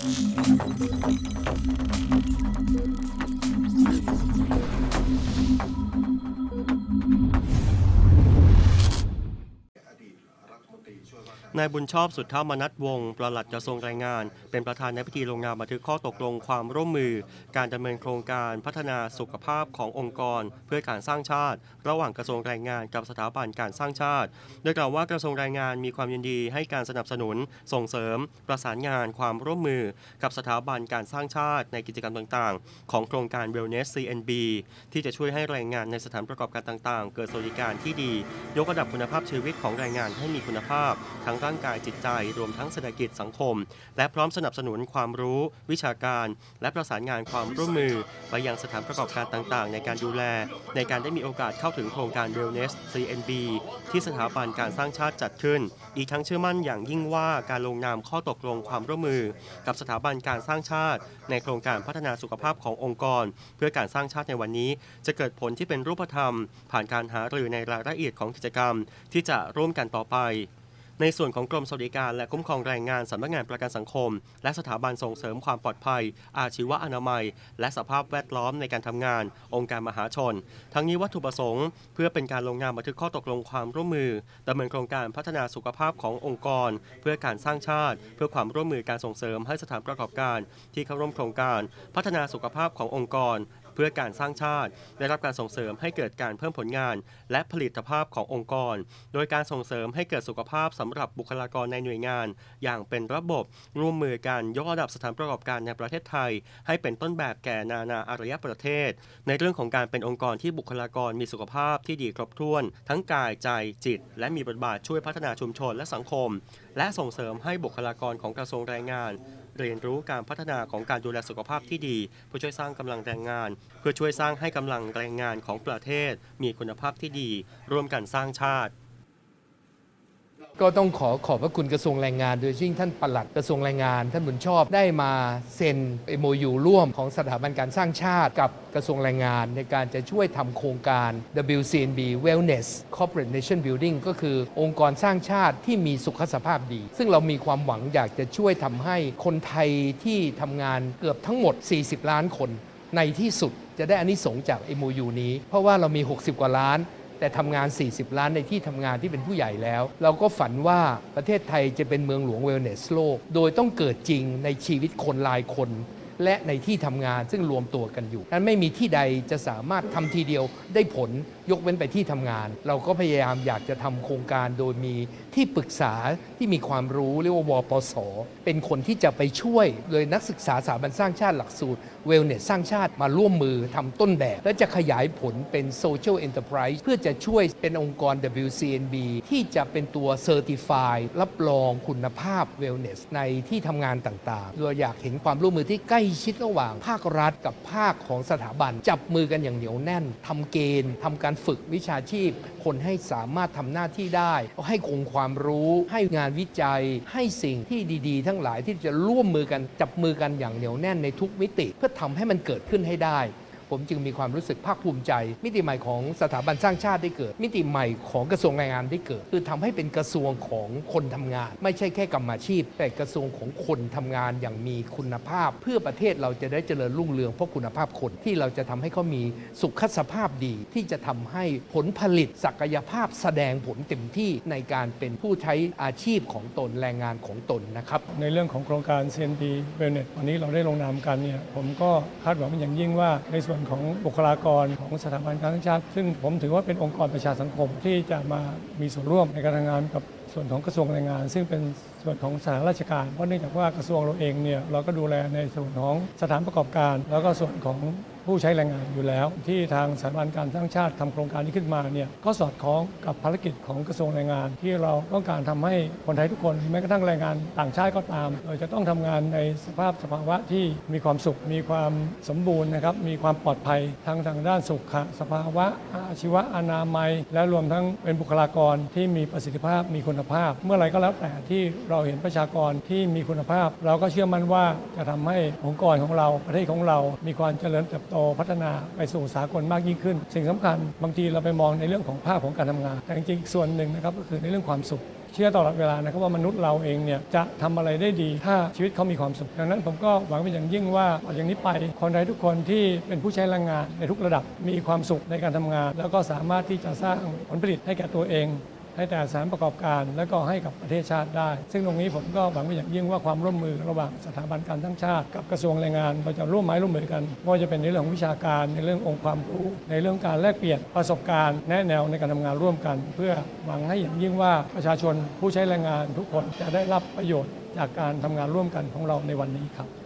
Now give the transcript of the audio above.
Thank you. นายบุญชอบสุทธามนัทวงศ์ปลัดกระทรวงแรงงาน เป็นประธานในพิธีลงนามบันทึกข้อตกลงความร่วมมือ การดำเนินโครงการพัฒนาสุขภาพขององค์กร เพื่อการสร้างชาติ ระหว่างกระทรวงแรงงานกับสถาบันการสร้างชาติ โดยกล่าวว่ากระทรวงแรงงานมีความยินดีให้การสนับสนุน ส่งเสริม ประสานงานความร่วมมือ กับสถาบันการสร้างชาติ ในกิจกรรมต่างๆ ของโครงการ Wellness CNB ที่จะช่วยให้แรงงานในสถานประกอบการต่างๆ เกิดสวัสดิการที่ดี ยกระดับคุณภาพชีวิตของแรงงานให้มีคุณภาพทั้งร่างกายจิตใจ รวมทั้งเศรษฐกิจสังคม และพร้อมสนับสนุนความรู้ วิชาการ และประสานงานความร่วมมือ ไปยังสถานประกอบการต่างๆ ในการดูแล ในการได้มีโอกาสเข้าถึงโครงการ Wellness CNB ที่สถาบันการสร้างชาติจัดขึ้น อีกทั้งเชื่อมั่นอย่างยิ่งว่าการลงนามข้อตกลงความร่วมมือ กับสถาบันการสร้างชาติ ในโครงการพัฒนาสุขภาพขององค์กร เพื่อการสร้างชาติในวันนี้ จะเกิดผลที่เป็นรูปธรรม ผ่านการหารือในรายละเอียดของกิจกรรม ที่จะร่วมกันต่อไป ในส่วนของกรมสวัสดิการและคุ้มครองแรงงานสำนักงานประกันสังคม และสถาบันส่งเสริมความปลอดภัย อาชีวะอนามัย และสภาพแวดล้อมในการทำงาน องค์การมหาชน ทั้งนี้วัตถุประสงค์ เพื่อเป็นการลงนามบันทึกข้อตกลงความร่วมมือดำเนินโครงการพัฒนาสุขภาพขององค์กร เพื่อการสร้างชาติ เพื่อความร่วมมือการส่งเสริมให้สถานประกอบการ ที่เข้าร่วมโครงการ พัฒนาสุขภาพขององค์กร พื่อการสร้างชาติ ได้รับการส่งเสริมให้เกิดการเพิ่มผลงาน และผลิตภาพขององค์กร โดยการส่งเสริมให้เกิดสุขภาพสำหรับบุคลากรในหน่วยงาน อย่างเป็นระบบร่วมมือกันยกระดับสถานประกอบการในประเทศไทย ให้เป็นต้นแบบแก่นานาอารยประเทศ ในเรื่องของการเป็นองค์กรที่บุคลากรมีสุขภาพที่ดีครบถ้วน ทั้งกายใจจิต และมีบทบาทช่วยพัฒนาชุมชนและสังคม และส่งเสริมให้บุคลากรของกระทรวงแรงงาน เรียนรู้การพัฒนาของการดูแลสุขภาพที่ดี เพื่อช่วยสร้างกำลังแรงงาน เพื่อช่วยสร้างให้กำลังแรงงานของประเทศ มีคุณภาพที่ดี ร่วมกันสร้างชาติ ก็ต้องขอขอบพระคุณกระทรวงแรงงาน โดยยิ่งท่านปลัดกระทรวงแรงงาน ท่านบุญชอบได้มาเซ็น MOU ร่วมของสถาบันการสร้างชาติ กับกระทรวงแรงงาน ในการจะช่วยทำโครงการ WCNB Wellness Corporate Nation Building ก็คือองค์กรสร้างชาติที่มีสุขภาพดี ซึ่งเรามีความหวังอยากจะช่วยทำให้คนไทยที่ทำงานเกือบทั้งหมด 40 ล้านคนในที่สุดจะได้อานิสงส์จาก MOU นี้ เพราะว่าเรามี 60 กว่าล้าน แต่ทำงาน 40 ล้านในที่ทำงานที่เป็นผู้ใหญ่แล้ว เราก็ฝันว่าประเทศไทยจะเป็นเมืองหลวงเวลเนสโลก โดยต้องเกิดจริงในชีวิตคนลายคน และในที่ทำงานซึ่งรวมตัวกันอยู่นั้นไม่มีที่ใดจะสามารถทำทีเดียวได้ผล ยกเว้นไปที่ทำงาน เราก็พยายามอยากจะทำโครงการโดยมีที่ปรึกษาที่มีความรู้เรียกว่าวปส เป็นคนที่จะไปช่วยเลยนักศึกษาสถาบันสร้างชาติหลักสูตรเวลเนสสร้างชาติมาร่วมมือทำต้นแบบ และจะขยายผลเป็น Social Enterprise เพื่อจะช่วยเป็นองค์กร WCNB ที่จะเป็นตัว Certify รับรองคุณภาพ Wellness ในที่ทำงานต่างๆเราอยากเห็นความร่วมมือที่ใกล้ชิดระหว่างภาครัฐกับภาคของสถาบัน จับมือกันอย่างเหนียวแน่นทำเกณฑ์ทำการฝึกวิชาชีพ คนให้สามารถทำหน้าที่ได้ ให้คงค์ความรู้ให้งานวิจัย ให้สิ่งที่ดีๆ ทั้งหลายที่จะร่วมมือกันจับมือกันอย่างเหนียวแน่นในทุกมิติ เพื่อทำให้มันเกิดขึ้นให้ได้ ผมจึงมีความรู้สึกภาคภูมิใจ มิติใหม่ของสถาบันสร้างชาติได้เกิด มิติใหม่ของกระทรวงแรงงานได้เกิด คือทำให้เป็นกระทรวงของคนทำงาน ไม่ใช่แค่กรรมาชีพ แต่กระทรวงของคนทำงานอย่างมีคุณภาพ เพื่อประเทศเราจะได้เจริญรุ่งเรืองเพราะคุณภาพคนที่เราจะทำให้เขามีสุขสภาพดี ที่จะทำให้ผลผลิตศักยภาพแสดงผลเต็มที่ในการเป็นผู้ใช้อาชีพของตนแรงงานของตนนะครับในเรื่องของโครงการ CNP Wellness วันนี้เราได้ลงนามกันเนี่ยผมก็คาดหวังเป็นอย่างยิ่งว่าในส่วนของบุคลากรของสถาบันการศึกษาซึ่งผมถือว่าเป็นองค์กรประชาสังคมที่จะมามีส่วนร่วมในการทำงานกับส่วนของกระทรวงแรงงาน ซึ่งเป็นส่วนของสถานราชการเพราะเนื่องจากว่ากระทรวงเราเองเนี่ยเราก็ดูแลในส่วนของสถานประกอบการ แล้วก็ส่วนของ ผู้ใช้แรงงานอยู่แล้ว ที่ทางสถาบันการสร้างชาติทำโครงการนี้ขึ้นมาเนี่ยก็สอดคล้องกับภารกิจของกระทรวงแรงงาน ที่เราต้องการทำให้คนไทยทุกคนแม้กระทั่งแรงงานต่างชาติก็ตามเราจะต้องทำงานในสภาพสภาวะที่มีความสุข มีความสมบูรณ์นะครับมีความปลอดภัยทั้งทางด้านสุขสภาวะอาชีวะอนามัย และรวมทั้งเป็นบุคลากรที่มีประสิทธิภาพมีคุณภาพ เมื่อไรก็แล้วแต่ที่เราเห็นประชากรที่มีคุณภาพ เราก็เชื่อมั่นว่าจะทำให้องค์กรของเราประเทศของเรา มีความเจริญเติบโตพัฒนาไปสู่สากลมากยิ่งขึ้น สิ่งสำคัญบางทีเราไปมองในเรื่องของภาพของการทำงาน แต่จริงๆส่วนหนึ่งนะครับก็คือในเรื่องความสุขเชื่อตลอดเวลานะครับว่ามนุษย์เราเองเนี่ยจะทำอะไรได้ดี ถ้าชีวิตเขามีความสุขดังนั้นผมก็หวังเป็นอย่างยิ่งว่าต่ากนี้ไปคนไทยทุกคนที่เป็นผู้ใช้แรงงานในทุกระดับมีความสุขในการทำงาน แล้วก็สามารถที่จะสร้างผลผลิตให้แก่ตัวเอง ให้แต่สานประกอบการ และก็ให้กับประเทศชาติได้ ซึ่งตรงนี้ผมก็หวังเป็นอย่างยิ่งว่าความร่วมมือระหว่างสถาบันการทั้งชาติ กับกระทรวงแรงงานเราจะร่วมไม้ร่วมมือกันไม่ว่าจะเป็นในเรื่องของวิชาการในเรื่ององค์ความรู้ ในเรื่องการแลกเปลี่ยนประสบการณ์แนะแนวในการทำงานร่วมกัน เพื่อหวังให้อย่างยิ่งว่าประชาชนผู้ใช้แรงงานทุกคนจะได้รับประโยชน์จากการทำงานร่วมกันของเราในวันนี้ครับ